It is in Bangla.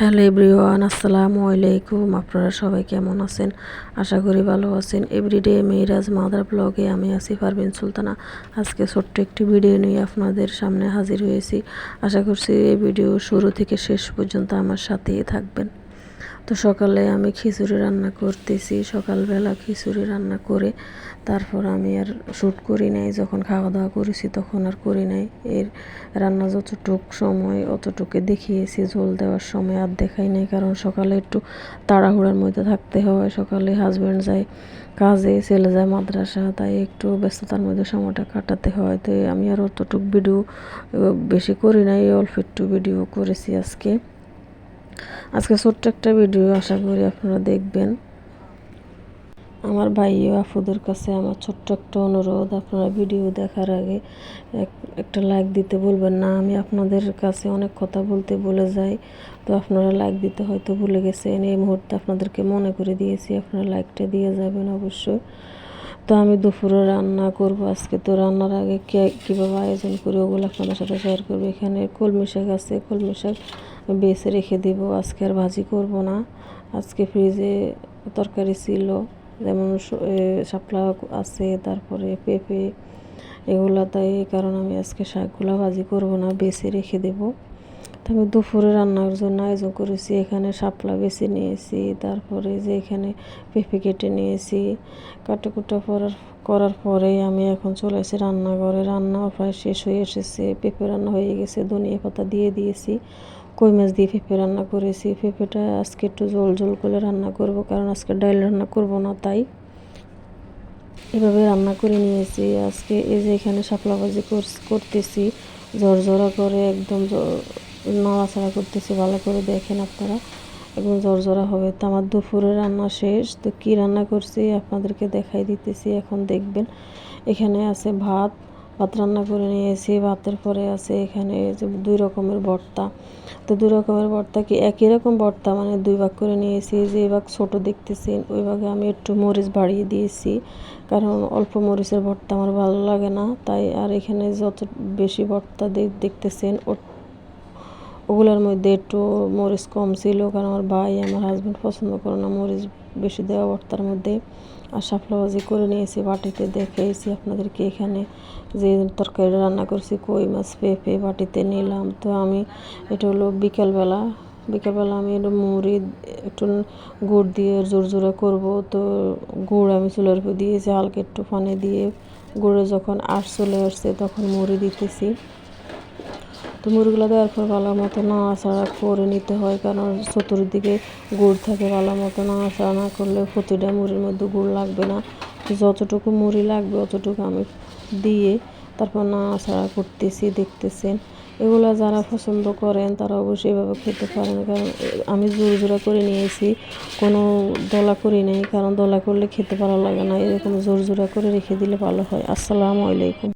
হ্যালো এভরিওয়ান, আসসালামু আলাইকুম। আপনারা সবাই কেমন আছেন? আশা করি ভালো আছেন। এভরিডে মেয়েরাজ মাদার ব্লগে আমি আছি পারভিন সুলতানা। আজকে ছোট্ট একটি ভিডিও নিয়ে আপনাদের সামনে হাজির হয়েছি। আশা করছি এই ভিডিও শুরু থেকে শেষ পর্যন্ত আমার সাথেই থাকবেন। তো সকালে আমি খিচুড়ি রান্না করতেছি, সকালবেলা খিচুড়ি রান্না করে তারপর আমি আর শ্যুট করি নাই, যখন খাওয়া দাওয়া করেছি তখন আর করি নাই। এর রান্না যতটুক সময় অতটুকু দেখিয়েছি, ঝোল দেওয়ার সময় আর দেখাই নাই, কারণ সকালে একটু তাড়াহুড়ার মধ্যে থাকতে হয়, সকালে হাজব্যান্ড যায় কাজে, ছেলে যায় মাদ্রাসা, তাই একটু ব্যস্ততার মধ্যে সময়টা কাটাতে হয়। তো আমি আর অতটুক ভিডিও বেশি করি নাই, অল্প একটু ভিডিও করেছি আজকে। আজকে ছোট্ট একটা ভিডিও আশা করি আপনারা দেখবেন। আমার ভাই ও আফুদের কাছে আমার ছোট্ট একটা অনুরোধ, আপনারা ভিডিও দেখার আগে একটা লাইক দিতে বলবেন না। আমি আপনাদের কাছে অনেক কথা বলতে বলে যাই, তো আপনারা লাইক দিতে হয়তো ভুলে গেছেন। এই মুহূর্তে আপনাদেরকে মনে করে দিয়েছি, আপনারা লাইকটা দিয়ে যাবেন অবশ্যই। তো আমি দুপুরে রান্না করব আজকে। তো রান্নার আগে কে, কীভাবে আয়োজন করি ওগুলো আপনাদের সাথে শেয়ার করব। এখানে কলমি শাক আছে, কলমি শাক বেছে রেখে দেব, আজকে আর ভাজি করব না। আজকে ফ্রিজে তরকারি ছিল, যেমন শাপলা আছে, তারপরে পেঁপে, এগুলো, তাই কারণ আমি আজকে শাকগুলো ভাজি করব না, বেছে রেখে দেব। তো আমি দুপুরে রান্নার জন্য আয়োজন করেছি, এখানে শাপলা বেছে নিয়েছি, তারপরে যে এখানে পেঁপে কেটে নিয়েছি। কাটে কুটা করার করার পরে আমি এখন চলে এসেছি রান্নাঘরে। রান্না প্রায় শেষ হয়ে এসেছে, পেঁপে রান্না হয়ে গেছে, ধনিয়া পাতা দিয়ে দিয়েছি, কই মাছ দিয়ে পেঁপে রান্না করেছি। পেঁপেটা আজকে একটু জল জল করে রান্না করব, কারণ আজকে ডাইল রান্না করব না, তাই এভাবে রান্না করে নিয়েছি। আজকে এই যে এখানে শাপলা ভাজি করতেছি, ঝরঝরা করে একদম নাড়াচাড়া করতেছি, ভালো করে দেখেন আপনারা। একদম ঝরঝরা হবে। তো আমার দুপুরে রান্না শেষ। তো কী রান্না করছি আপনাদেরকে দেখাই দিতেছি। এখন দেখবেন এখানে আছে ভাত। ভাত রান্না করে নিয়েছি। ভাতের পরে আছে এখানে যে দুই রকমের ভর্তা। তো দুই রকমের ভর্তা কি একই রকম ভর্তা? মানে দুই ভাগ করে নিয়েছি। যে ভাগ ছোটো দেখতেছেন ওই ভাগে আমি একটু মরিচ বাড়িয়ে দিয়েছি। কারণ অল্প মরিচের ভর্তা আমার ভালো লাগে না। তাই আর এখানে যত বেশি ভর্তা দেখতেছেন ওগুলোর মধ্যে একটু মরিচ কম ছিল, কারণ আমার ভাই আমার হাজব্যান্ড পছন্দ করে না, মরিচ বেশি দেওয়া ভর্তার মধ্যে। আর শাপলা ভাজি করে নিয়েছি, বাটিতে দেখেছি আপনাদেরকে এখানে যে তরকারি রান্না করছি, কই মাছ, পেঁপে বাটিতে নিলাম। তো আমি, এটা হলো বিকালবেলা। বিকালবেলা আমি একটু মুড়ি, একটু গুড় দিয়ে জোর জোরে করব। তো গুড় আমি চুলের উপর দিয়েছি, হালকা একটু পানি দিয়ে। গুড়ে যখন আশ চলে আসছে, তখন মুড়ি দিতেছি। তো মুড়িগুলো দেওয়ার পর ভালো মতো নাড়াচাড়া করে নিতে হয়, কারণ চতুর্দিকে গুড় থাকে ভালো মতো নাড়াচাড়া না করলে প্রতিটা মুড়ির মধ্যে গুড় লাগবে না। যতটুকু মুড়ি লাগবে অতটুকু আমি দিয়ে তারপর নাড়াচাড়া করতেছি, দেখতেছেন। এগুলো যারা পছন্দ করেন তারা অবশ্যই এভাবে খেতে পারেন, কারণ আমি জোর জোড়া করে নিয়েছি, কোনো দলা করি নেই, কারণ দলা করলে খেতে ভালো লাগে না, এরকম জোর জোড়া করে রেখে দিলে ভালো হয়। আসসালামু আলাইকুম।